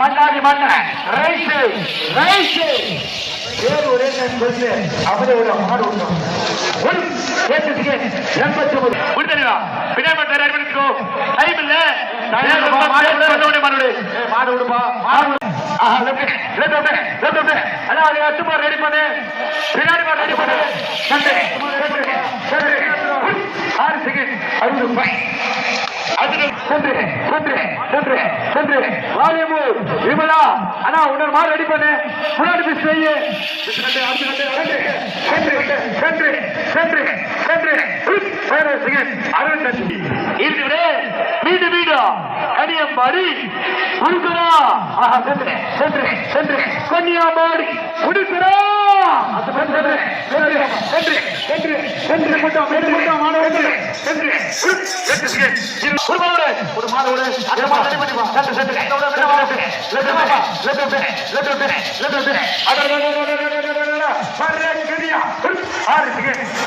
மன்னாடி மண்ண. Right right பேர் ஒரே டைம் சொல்லு. அவரே ஒரு மாடு விட்டோம் ஒரு கேட்டுக்கு எண்பத்தி ஒன்பது விடுதலையா பின்னாடி ரெடி பண்ணிக்கோ டைம் இல்ல. மாடு விடுப்பா மாடு ready பண்ணு. பின்னாடி ready பண்ணு. ஆறு second. அறுபது point. சென்று, சென்று, சென்று, சென்று. வாரியமூர், விமலா. அண்ணா, இன்னொரு மாடு ready பண்ணு. முன்னாடி போய் செய்யு. சென்று, சென்று, சென்று, சென்று. அறுபத்தஞ்சு. இருந்து விடு வீடு அடிய மாறி உடுக்குறா சென்று சென்று சென்று கன்னியாகுமரி உடுக்குறா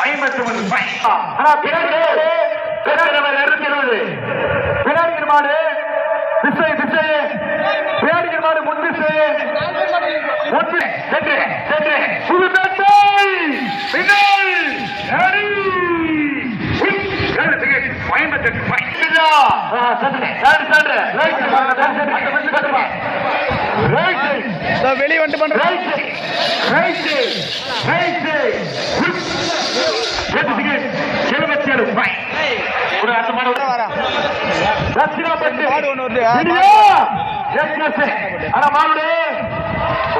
ஐம்பத்தி ஒன்று பை ஆனா பின்னாடி பின்னாடி இருபத்தி இருபது பின்னாடி மாடு திசை திசையே மாடு திசை முன்பு சென்று சென்று புது தட்டை பின்னாடி அடி ஏழு செகண்ட் ஐம்பத்தெட்டு பை சென்று. சென்று. சென்று. ரைட் சென்று. ரைட் வெளியே வந்துட்டு பண்ற ஒரு அந்த மாடு வரா தட்சிணாபட்டி மாடு ஒண்ணு வருது. இடியா எஸ்எஸ் அட மாடு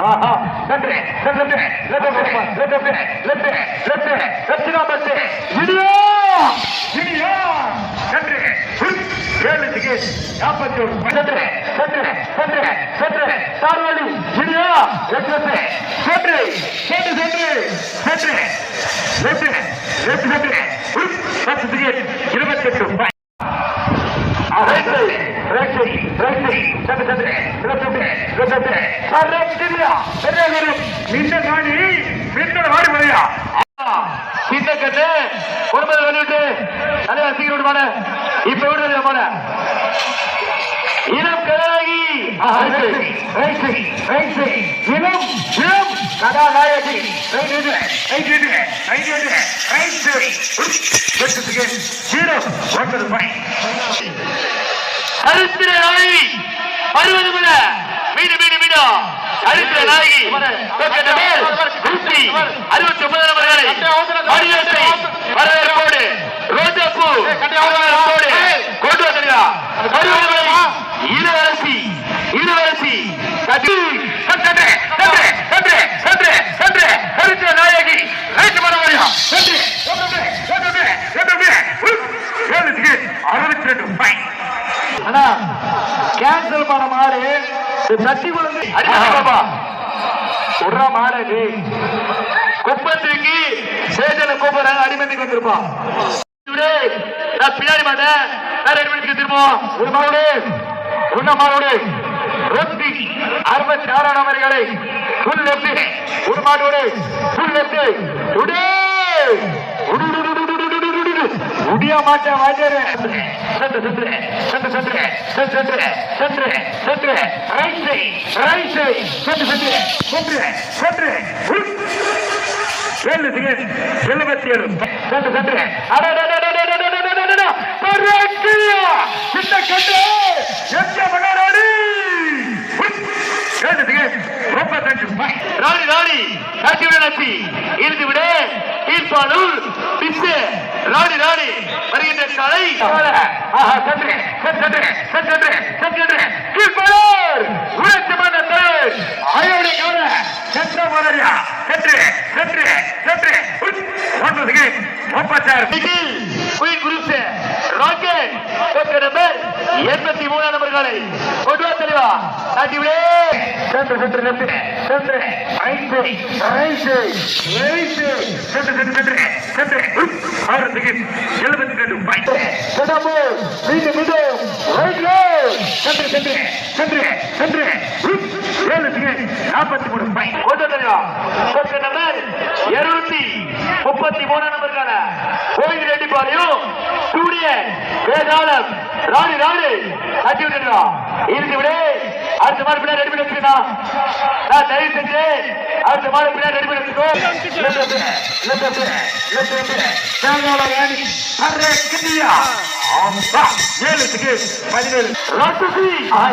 ஆஹா நன்றி நன்றி லெஃப்ட் லெஃப்ட் லெஃப்ட் லெஃப்ட் தட்சிணாபட்டி இடியா இடியா நன்றி ஏழு டிக்கெட் நாற்பத்தி ஒரு சென்று சென்று சென்று சென்று சார்வழி இடியா எஸ்எஸ் சென்று சென்று சென்று சென்று லெஃப்ட் லெஃப்ட் லெஃப்ட் பத்து டிக்கெட் இருபத்தெட்டு ரூபாய் சின்னக்கண்ணு ஒன்பது வெளியிட்டு தலைவா சீக்கிரம் மாட இப்ப விடுறது மாட இனம் கதாகி இனம் இனம் கதாநாயகி ஜீரோ ஒன்பது பாயிண்ட் சரித்திர நாயகி. அறுபது முல மீண்டும் மீண்டும் மீண்டும். சரித்திர நாயகி நூற்றி அறுபத்தி ஒன்பது நபர்களை மரியாதை வரவேற்போடு ரோஜாப்பூ வரவேற்போடு கொண்டு வந்திருக்கிறார். அறுபது முறை இளவரசி இளவரசி கட்டி சென்று சென்று சென்று சென்று சென்று சரித்திர நாயகி ரைட் மரவரியா சென்று ஏழு டிக்கெட் அறுபத்தி ரெண்டு பாயிண்ட் அண்ணா கேன்சல் பண்ண மாடு தட்டி கொண்டு பாப்பா. விடுற மாடு குப்பத்துக்கு சேஜன கூப்பிடுறாங்க அடிமந்திக்கு வந்திருப்பான் நான் பின்னாடி மாட்டேன் நான் ரெண்டு மணிக்கு திரும்பவும் ஒரு மாவோடு உன்ன மாவோடு ரொட்டி அறுபத்தி ஆறாம் நம்பர்களை புல் லெப்ட் ஒரு மாடோடு. புல் லெப்ட் உடே முடிய மாட்டேன் வாஜரு சென்று சென்று சென்று சென்று சென்று சென்று சென்று ரைட் ரைட் சென்று சென்று சென்று சென்று ஏழு செகண்ட் எழுபத்தி ஏழு முப்பத்தஞ்சு பாயிண்ட் ராணி ராணி இருந்து விடு தீர்ப்பாளூர் பிச்சு ராணி ராணி வருகின்ற காலை ஆஹா சென்று சென்று சென்று சென்று கீழ்பலர் உழைத்து மன்னத்தை அயோடி கவன சென்ற மலரியா சென்று சென்று சென்று ஒன்பது முப்பத்தாறு நிகில் குயின் குரூப்ஸ் ராக்கெட் தோற்ற நம்பர் எண்பத்தி மூணாம் நம்பர்களை கொண்டு வா தெளிவா காட்டி விடு சென்று சென்று சென்று சென்று ஐந்து ஐந்து ஐந்து சென்று சென்று சென்று சென்று செகண்ட் செகண்ட் எழுபத்தி ரெண்டு மீண்டும் மீண்டும் சென்று சென்று சென்று சென்று ஏழு செகண்ட் நாற்பத்தி மூணு இருநூத்தி முப்பத்தி மூணு நம்பருக்கான கோயில் ரெட்டிப்பாளையும் ஸ்டூடியன் வேதாளம் ராணி ராணி அடிவிடா இறுதி விட அடுத்த மாதிரி பின்னாடி ரெடி பண்ணி வச்சுக்கா. நான் தயவு செஞ்சு அடுத்த மாதிரி பின்னாடி ரெடி பண்ணி வச்சுக்கோ. ஏழுக்கு பதினேழு. ரத்து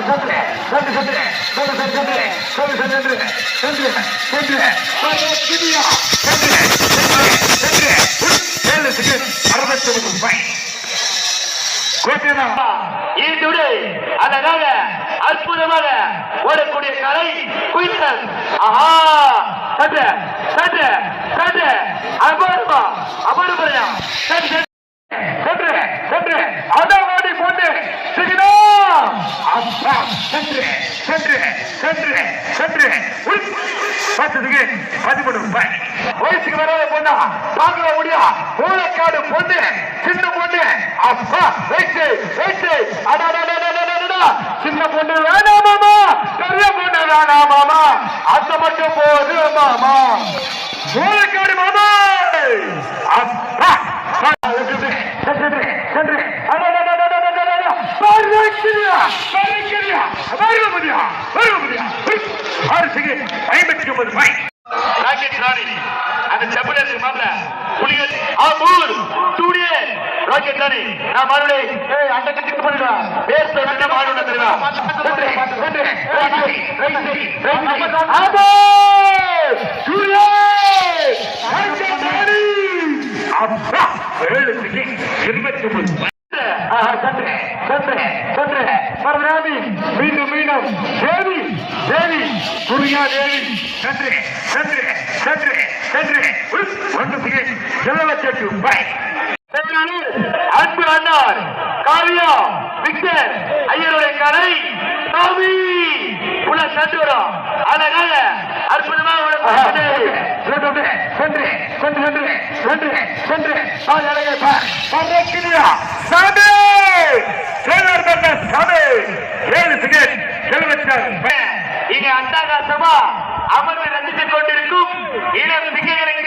சந்திரே சந்திர சந்திரே சந்திர சந்திரே சந்திர சந்திரே சந்திரே சந்திரே சந்திரே சந்திரே சந்திரே ஏழுக்கு அறுபத்தி ஒன்பது ரூபாய். இன்றுடு அழகாக அற்புதமாக ஓடக்கூடிய கலை குயில்கள் ஆஹா! சட்ட சட்ட சட்ட அபூர்வமா அபூர்வம். சட்ட சட்ட சட்ட அதான் ஓடி கொண்டு அப்பா சென்று சென்று சென்று சென்று உள். பதிமூணு ரூபாய் வயசுக்கு வராத பொண்ணா பார்க்கல முடியா மூலக்காடு பொண்ணு சின்ன பொண்ணு அப்பா வயசு வயசு சின்ன பொண்ணு வேணாம் மாமா பெரிய பொண்ணு வேணாம் மாமா அந்த மட்டும் போது மாமா மூலக்காடு மாமா அப்பா சென்று சென்று ஹாரிஸுக்கு ஐம்பத்தி ஒன்பது பாயிண்ட் ராக்கெட் ராணி. அந்த செப்பரேஷன் மாப்பிள புலிகள். ஆமூர் ஸ்டூடியோ ராக்கெட் ராணி. நான் மாறுடே ஏய் அந்த கட்டிக்கு பண்ணிடா பேஸ் பண்ண மாறுடா தெரியுமா ரெண்டு ரெண்டு ரெண்டு. ரெண்டு விக்டர் ஐயருடைய கலை சாமி! உள்ள சட்டு வரும். அழகாக அற்புதமாக சென்று சென்று சென்று சென்று சென்று சென்று அழகை பறக்கிறியா சாமி சேலர் பண்ண சாமி ஏழு செகண்ட் செலவச்சார் இங்க அட்டகாசமா அமர்ந்து ரசித்துக் கொண்டிருக்கும் இளம் சிங்கங்களுக்கு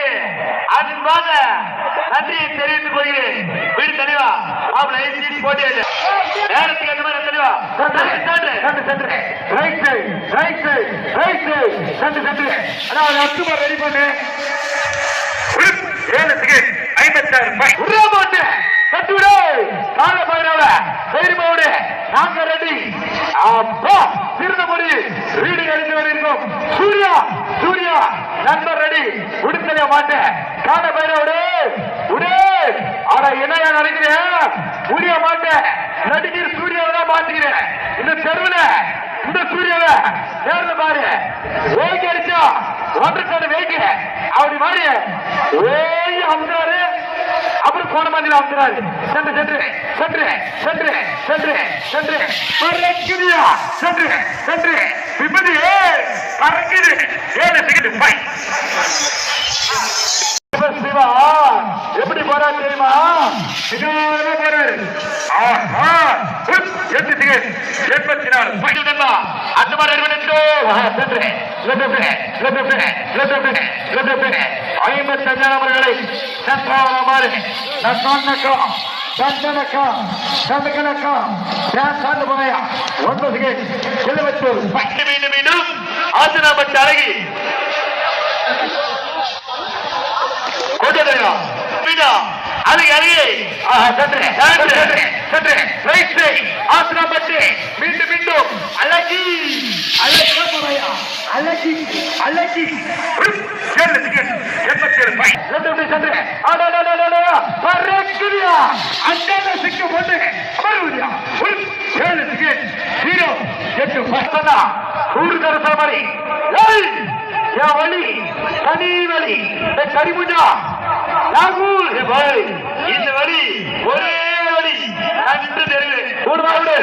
அன்பாக நன்றியை தெரிவித்துக் கொள்கிறேன். வீடு தெளிவா அவள் ஐசி போட்டியது நேரத்துக்கு அந்த மாதிரி தெளிவா சென்று. சென்று. Right side right side right side சென்று சென்று அதாவது அத்துமா ரெடி பண்ணு. செகண்ட் ஐம்பத்தாறு ரூபாய் உருவா போட்டு. கட்டு விடு. கால பயிராவ தைரியமாவோடு நாங்க ரெடி அப்பா திருநமுடி வீடு கழித்து வருகிறோம் சூர்யா சூர்யா நண்பர் ரெடி உடுத்தலைய மாட்டேன். கால விடு விடு ஆனா என்னையா நினைக்கிறேன் புரிய மாட்டேன் நடிகர் சூர்யாவை தான் பாத்துக்கிறேன் இந்த தெருவுல இந்த சூர்யாவை நேர்ல பாரு. ஓய்க்கு அடிச்சா ஒன்று சார் வேங்க அப்படி மாதிரி ஓய் அமுத்துறாரு அப்புறம் போன மாதிரி அமுறாரு சென்று சென்று சென்று சென்று சென்று சென்று. பறக்குதியா சென்று சென்று. விபதி பறக்குது ஏழு செகண்ட் பை. தெரியுமா? எப்படி போறாரு தெரியுமா? நிதானமா போறாரு ஆஹா! எத்திக்கு எண்பத்தினால் பகிர்ந்தா அந்த மாதிரி ஐம்பத்தி அஞ்சாம் அவர்களை நன்றாக நான் சொன்னோம் சந்தனக்க சந்தகனக்க சாந்து போனையா? ஒன்பதுக்கு எழுபத்தோரு. மீண்டும் மீண்டும். ஆசனாபத்து அழகி ಹೋಗಿದೆಯೋ ಬಿಡ ಅಲ್ಲಿಗೆ ಅಲ್ಲಿಗೆ ಸಟ್ರೆ ಸಟ್ರೆ ಸಟ್ರೆ ರೈಟ್ ಸೈ ಆಸನ ಬಟ್ಟೆ ಬಿಂಡು ಬಿಂಡು ಅಲಜಿ ಅಲಜಿ ಅಲಜಿ ಅಲಜಿ ಸಿಕ್ಕುಕೊಂಡೆ ಬರುವುದಿಲ್ಲ ಏಳು ಟಿಕೆಟ್ ಜೀರೋ எட்டு பத்தனா கூடுதல் சமரி வழி கலீல் வலி கரிமுஜா நாகூல் வலி இந்த வலி ஒரே வலி நன்று தெரிவு கூடுமாடு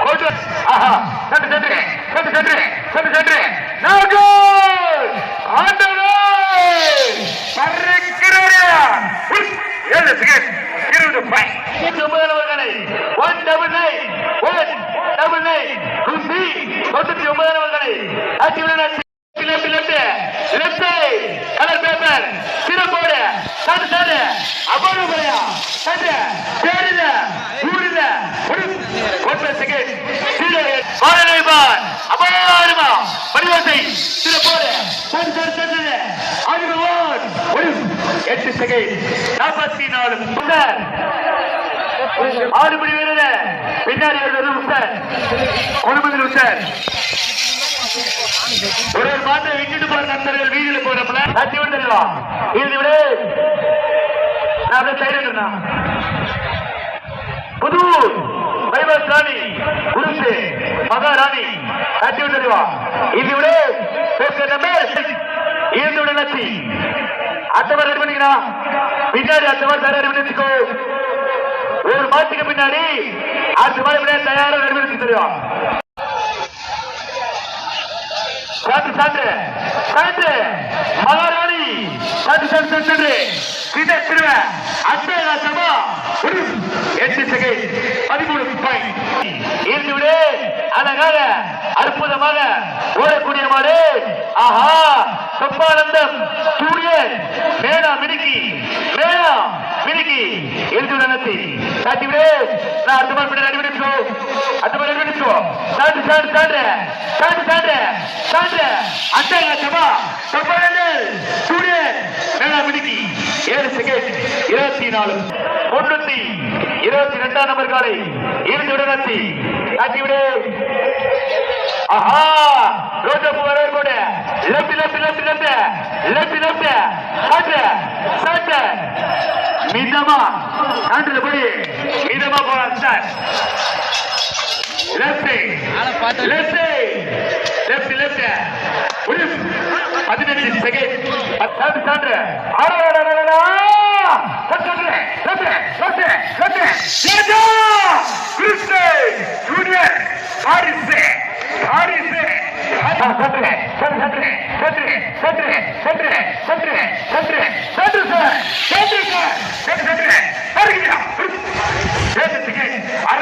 கோட்டு ஆஹா சட்டு சட்டு சட்டு சட்டு சட்டு சட்டு நாகூல் ஆண்டவே பறக்கிறோரியா ஏழு சிகரெட் இருபது பாய் முதல்வர்களை one double nine one double nine தொண்ணூத்தி ஒன்பதாம் ஆட்சி அபார முறையா சட்ட பேரில செகண்ட் பாரநிலைப்பான் அபாரமா பரிவசை சில போல சரி சரி எட்டு செகண்ட். நாற்பத்தி நாலு முன்னர் ஆறு மணி வீரர் பின்னாடி வருவது உத்தர் குடும்பத்தில் உத்தர் ஒரு மாத்திரை விட்டுட்டு போற நண்பர்கள் வீதியில் போறப்பல தட்டி விட்டுலாம் இது விட. அப்படியே சைடு புதூர் ராணி குருசு மகாராணி தட்டி விட்டுருவா. இது பேசுற நம்பர் இருந்து லட்சி. அத்தவர் ரெடி பண்ணிக்கிறா பின்னாடி அத்தவர் தர ரெடி ஒரு மாட்டுக்கு பின்னாடி அடுத்த மாதிரி தயாரா ரெடி பண்ணி தெரியும் சான்று சான்று சான்று மகாராணி சான்று சான்று சான்று சான்று சீதை திருவ அத்தை ராசமா ஒரு எட்டு செகண்ட் பதிமூணு பாயிண்ட் இருந்து விடு அழகாக அற்புதமாக ஓடக்கூடிய மாடு. ஆஹா சொப்பானந்தம் சூரியன் மேனா மிடுக்கி மேனா மிடுக்கி இருந்து விட நத்தி விடு. நான் அடுத்த மாதிரி அடி பண்ணிக்கோ அடுத்த மாதிரி ரெடி பண்ணிக்கோ சாண்டு சாண்டு சாண்டு சாண்டு சாண்டு சாண்டு அட்டை லட்சமா சொப்பானந்தம் மணிக்கு ஏழு செகண்ட் இருபத்தி நாலு. முன்னூத்தி இருபத்தி ரெண்டாம் நம்பர் காலை இருந்து விடத்தி காட்டி விடு. ஆஹா ரோஜப்பு வர கூட left left left left left left சாட்டு சாட்டு மிதமா. சாட்டுல போய் மிதமா போறான் sir. Left left left left ஒரு பதினஞ்சு செகண்ட் பத்தாவது சான்று.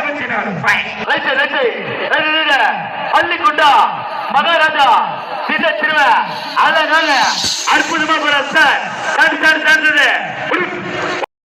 அறுபத்தி நாலு. ரைட்டு ரைட்டு மகாராஜா சித திருவ அழகாக அற்புதமா போற சார் சார் சார் சார்.